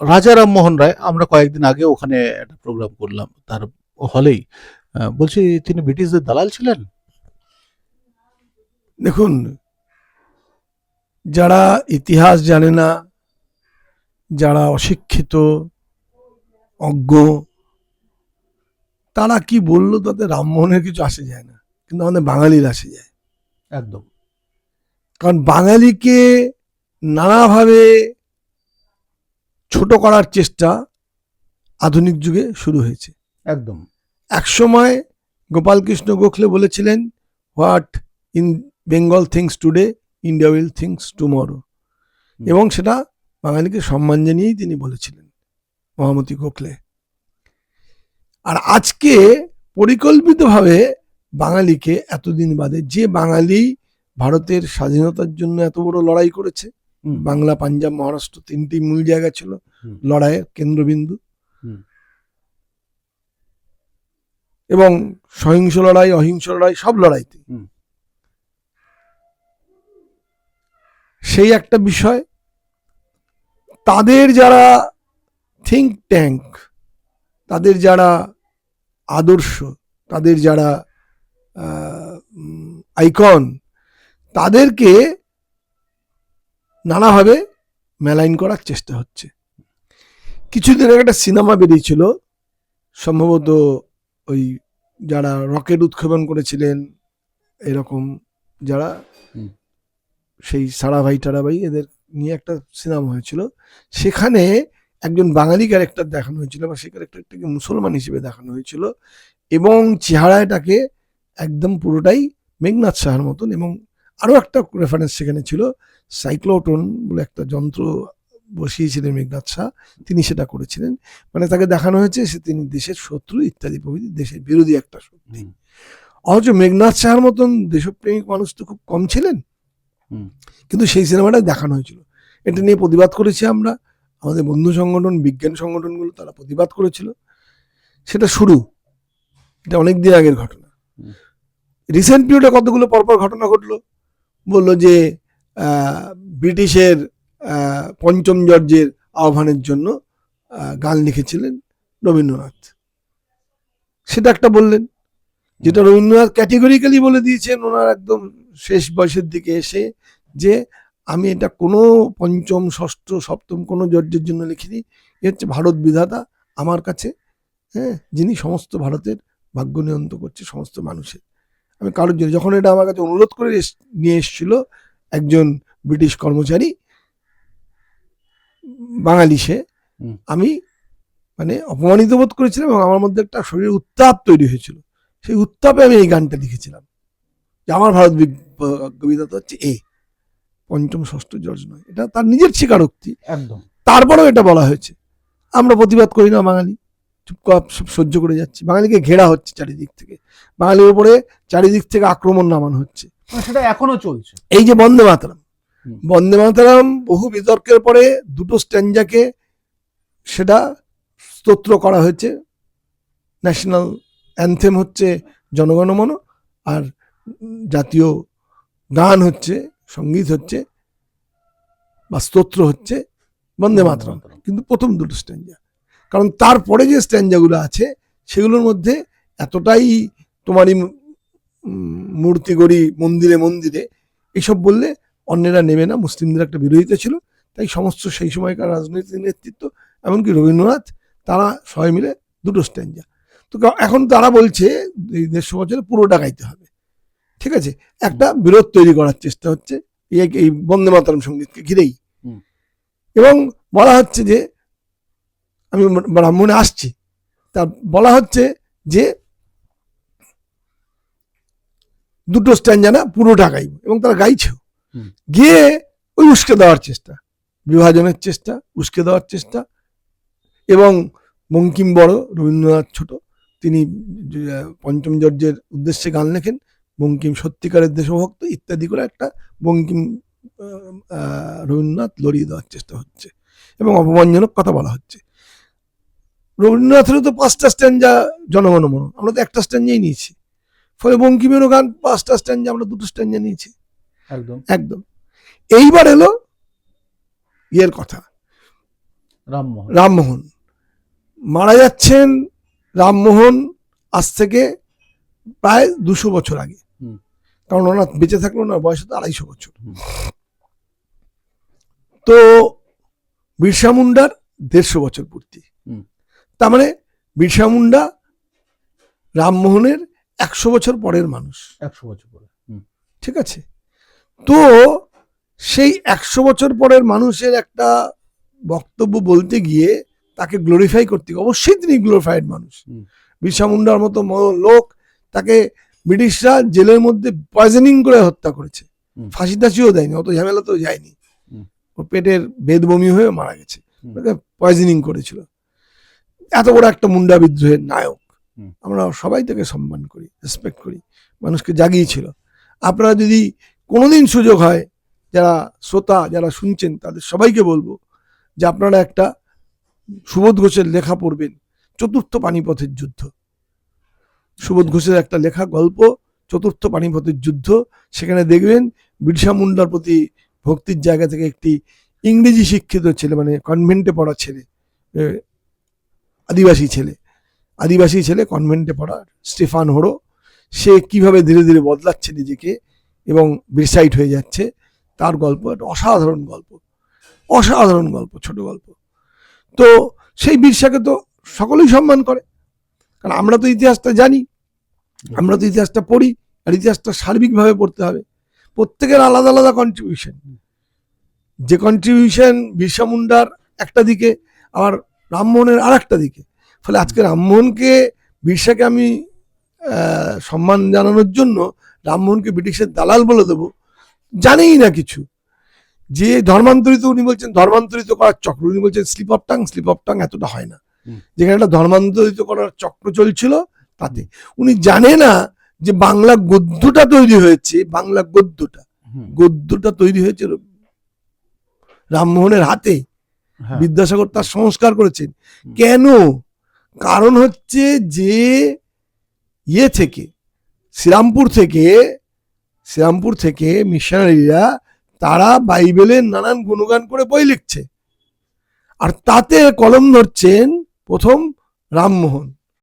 রাজা রামমোহন রায় আমরা কয়েকদিন আগে ওখানে একটা প্রোগ্রাম করলাম তার হলেই বলছি তিনি ব্রিটিশদের দালাল ছিলেন? দেখুন যারা ইতিহাস জানে না যারা অশিক্ষিত অজ্ঞ তারা কি বলল তাতে রামমোহনের কিছু আসে যায় না কিন্তু আমাদের বাঙালির আসে যায়। একদম। কারণ বাঙালিকে নানাভাবে ছোট করার চেষ্টা আধুনিক যুগে শুরু হয়েছে। একদম। এক একসময় গোপালকৃষ্ণ গোখলে বলেছিলেন what in Bengal thinks today India will thinks tomorrow. এবং সেটা বাঙালিকে সম্মান জানিয়েই তিনি বলেছিলেন মহামতি গোখলে। আর আজকে পরিকল্পিতভাবে বাঙালিকে এতদিন বাদে যে বাঙালি ভারতের স্বাধীনতার জন্য এত বড় লড়াই করেছে। বাংলা পাঞ্জাব মহারাষ্ট্র তিনটি মূল জায়গা ছিল। লড়াইয়ের কেন্দ্রবিন্দু। এবং সহিংস লড়াই অহিংস লড়াই সব লড়াইতে সেই একটা বিষয় তাদের যারা থিঙ্ক ট্যাঙ্ক তাদের যারা আদর্শ তাদের যারা আইকন তাদেরকে নানাভাবে মেলাইন করার চেষ্টা হচ্ছে কিছুদিন আগে একটা সিনেমা বেরিয়েছিল সম্ভবত ওই যারা রকেট উৎক্ষেপণ করেছিলেন এরকম যারা। সেই সারাভাই টারাভাই এদের নিয়ে একটা সিনেমা হয়েছিল সেখানে একজন বাঙালি ক্যারেক্টার দেখানো হয়েছিল বা সেই ক্যারেক্টারটাকে মুসলমান হিসেবে দেখানো হয়েছিল এবং চেহারাটাকে একদম পুরোটাই মেঘনাথ সাহার মতন এবং আরও একটা রেফারেন্স সেখানে ছিল সাইক্লোটন বলে একটা যন্ত্র বসিয়েছিলেন মেঘনাথ শাহ তিনি সেটা করেছিলেন। মানে তাকে দেখানো হয়েছে সে তিনি দেশের শত্রু ইত্যাদি প্রভৃতি দেশের বিরোধী একটা শক্তি। অথচ মেঘনাথ শাহর মতন দেশপ্রেমিক মানুষ তো খুব কম ছিলেন। কিন্তু সেই সিনেমাটা দেখানো হয়েছিল। এটা নিয়ে প্রতিবাদ করেছি আমরা। আমাদের বন্ধু সংগঠন বিজ্ঞান সংগঠনগুলো তারা প্রতিবাদ করেছিল। সেটা শুরু। এটা অনেক দিন আগের ঘটনা। রিসেন্ট পিরিয়ডে কতগুলো পরপর ঘটনা ঘটলো? বলল যে ব্রিটিশের পঞ্চম জর্জের আহ্বানের জন্য গান লিখেছিলেন রবীন্দ্রনাথ। সেটা একটা বললেন, যেটা রবীন্দ্রনাথ ক্যাটেগরিক্যালি বলে দিয়েছেন, ওনার একদম শেষ বয়সের দিকে এসে যে, আমি এটা কোনো পঞ্চম, ষষ্ঠ, সপ্তম কোনো জর্জের জন্য লিখিনি, এ হচ্ছে ভারত বিধাতা আমার কাছে হ্যাঁ যিনি সমস্ত ভারতের ভাগ্য নিয়ন্ত্রণ করছে, সমস্ত মানুষের। আমি কারোর জন্য যখন এটা আমার কাছে অনুরোধ করে নিয়ে এসেছিল একজন ব্রিটিশ কর্মচারী বাঙালি সে আমি মানে অপমানিত বোধ করেছিলাম এবং আমার মধ্যে একটা শরীরে উত্তাপ তৈরি হয়েছিল। সেই উত্তাপে আমি এই গানটা লিখেছিলাম। যে আমার ভারত কবিতা তো হচ্ছে এ। পঞ্চম ষষ্ঠ জর্জ নয়। এটা তার নিজের স্বীকারোক্তি। একদম। তারপরেও এটা বলা হয়েছে। আমরা প্রতিবাদ করি না বাঙালি। সহ্য করে যাচ্ছে। বাঙালিকে ঘেরা হচ্ছে চারিদিক থেকে। বাঙালির উপরে চারিদিক থেকে আক্রমণ নামানো হচ্ছে। মানে সেটা এখনও চলছে। এই যে বন্দে মাতরম। বন্দে মাতরম বহু বিতর্কের পরে দুটো স্ট্যান্ডাকে সেটা স্তোত্র করা হয়েছে। ন্যাশনাল অ্যান্থেম হচ্ছে জনগণমন আর জাতীয় গান হচ্ছে সংগীত হচ্ছে বা স্তোত্র হচ্ছে বন্দে মাতরম। কিন্তু প্রথম দুটো স্ট্যান্ডা কারণ তারপরে যে স্ট্যান্ডাগুলো আছে সেগুলোর মধ্যে এতটাই তোমারই মূর্তি গড়ি মন্দিরে মন্দিরে এইসব বললে অন্যেরা নেবে না। মুসলিমদের একটা বিরোধিতা ছিল। তাই সমস্ত সেই সময়কার রাজনৈতিক নেতৃত্ব এমনকি রবীন্দ্রনাথ তারা সবাই মিলে দুটো স্ট্যান্ডা তো এখন তারা বলছে এই দেড়শো বছরে পুরোটা গাইতে হবে। ঠিক আছে? একটা বিরোধ তৈরি করার চেষ্টা হচ্ছে। এই এই বন্দে মাতরম সঙ্গীতকে ঘিরেই। এবং বলা হচ্ছে যে আমি ব্রাহ্মণে আসছি। তা বলা হচ্ছে যে দুটো স্ট্যান্ড জানা পুরোটা গাইব এবং তারা গাইছেও। গিয়ে ওই উস্কে দেওয়ার চেষ্টা বিভাজনের চেষ্টা উস্কে দেওয়ার চেষ্টা এবং বঙ্কিম বড় রবীন্দ্রনাথ ছোট তিনি পঞ্চম জর্জের উদ্দেশ্যে গান লেখেন বঙ্কিম সত্যিকারের দেশভক্ত ইত্যাদি করে একটা বঙ্কিম রবীন্দ্রনাথ লড়িয়ে দেওয়ার চেষ্টা হচ্ছে এবং অপমানজনক কথা বলা হচ্ছে। রবীন্দ্রনাথেরও তো পাঁচটা স্ট্যান্ডা জনগণমন আমরা তো একটা স্ট্যান্ডাই নিয়েছি। ফলে বঙ্কিমেরও গান পাঁচটা স্ট্যান্ডা আমরা দুটো স্ট্যান্ডা নিয়েছি। একদম। একদম। এইবার এলো ইয়ের কথা। রামমোহন রামমোহন মারা যাচ্ছেন রামমোহন আজ থেকে প্রায় দুশো বছর আগে। কারণ ওনার বেঁচে থাকল না বয়স তো আড়াইশো বছর। তো বিরসা মুন্ডার দেড়শো বছর পূর্তি। তার মানে বিরসা মুন্ডা রামমোহনের একশো বছর পরের মানুষ। একশো বছর পরে ঠিক আছে? তো সেই একশো বছর পরের মানুষের একটা বক্তব্য বলতে গিয়ে তাকে গ্লোরিফাই করতে গিয়ে- অবশ্যই তিনি গ্লোরিফাইড মানুষ। বিরসা মুন্ডার মতো লোক তাকে ব্রিটিশরা জেলের মধ্যে পয়জনিং করে হত্যা করেছে। ফাঁসি টাসিও দেয়নি অত ঝামেলা তো যায়নি। পেটের বেদ বমি হয়ে মারা গেছে। পয়জনিং করেছিল। এত বড় একটা মুন্ডা বিদ্রোহের নায়ক। আমরা সবাই তাকে সম্মান করি রেসপেক্ট করি মানুষকে জাগিয়েছিল। আপনারা যদি কোনোদিন সুযোগ হয় যারা শ্রোতা যারা শুনছেন তাদের সবাইকে বলব যে আপনারা একটা সুবোধ ঘোষের লেখা পড়বেন চতুর্থ পানিপথের যুদ্ধ। সুবোধ ঘোষের একটা লেখা গল্প চতুর্থ পানিপথের যুদ্ধ সেখানে দেখবেন বিরসা মুন্ডার প্রতি ভক্তির জায়গা থেকে একটি ইংরেজি শিক্ষিত ছেলে মানে কনভেন্টে পড়া ছেলে আদিবাসী ছেলে। আদিবাসী ছেলে কনভেন্টে পড়া স্টেফান হোড়ো সে কীভাবে ধীরে ধীরে বদলাচ্ছে নিজেকে এবং বিরসাইট হয়ে যাচ্ছে, তার গল্প একটা অসাধারণ গল্প। অসাধারণ গল্প, ছোট গল্প। তো সেই বিরসাকে তো সকলেই সম্মান করে। কারণ আমরা তো ইতিহাসটা জানি, আমরা তো ইতিহাসটা পড়ি, আর ইতিহাসটা সার্বিকভাবে পড়তে হবে। প্রত্যেকের আলাদা আলাদা কন্ট্রিবিউশন যে কন্ট্রিবিউশন বিরসা মুন্ডার একটা দিকে, আবার রামমোহনের আর একটা দিকে। ফলে আজকে রামমোহনকে বিরসাকে আমি সম্মান জানানোর জন্য রামমোহনকে ব্রিটিশের দালাল বলে দেবো। জানেই না কিছু। যে ধর্মান্তরিত উনি বলছেন ধর্মান্তরিত করার চক্র। উনি বলছেন slip of tongue slip of tongue এতটা হয় না। যেখানে একটা ধর্মান্তরিত করার চক্র চলছিল তাতে। উনি জানে না যে বাংলা গদ্যটা তৈরি হয়েছে বাংলা গদ্যটা। গদ্যটা তৈরি হয়েছে রামমোহনের হাতে। বিদ্যাসাগর তার সংস্কার করেছেন। কেন? কারণ হচ্ছে যে ইয়ে থেকে শ্রীরামপুর থেকে শ্রীরামপুর থেকে মিশনারিরা তারা বাইবেলের নানান গুণগান করে বই লিখছে। আর তাতে কলম ধরছেন প্রথম রামমোহন।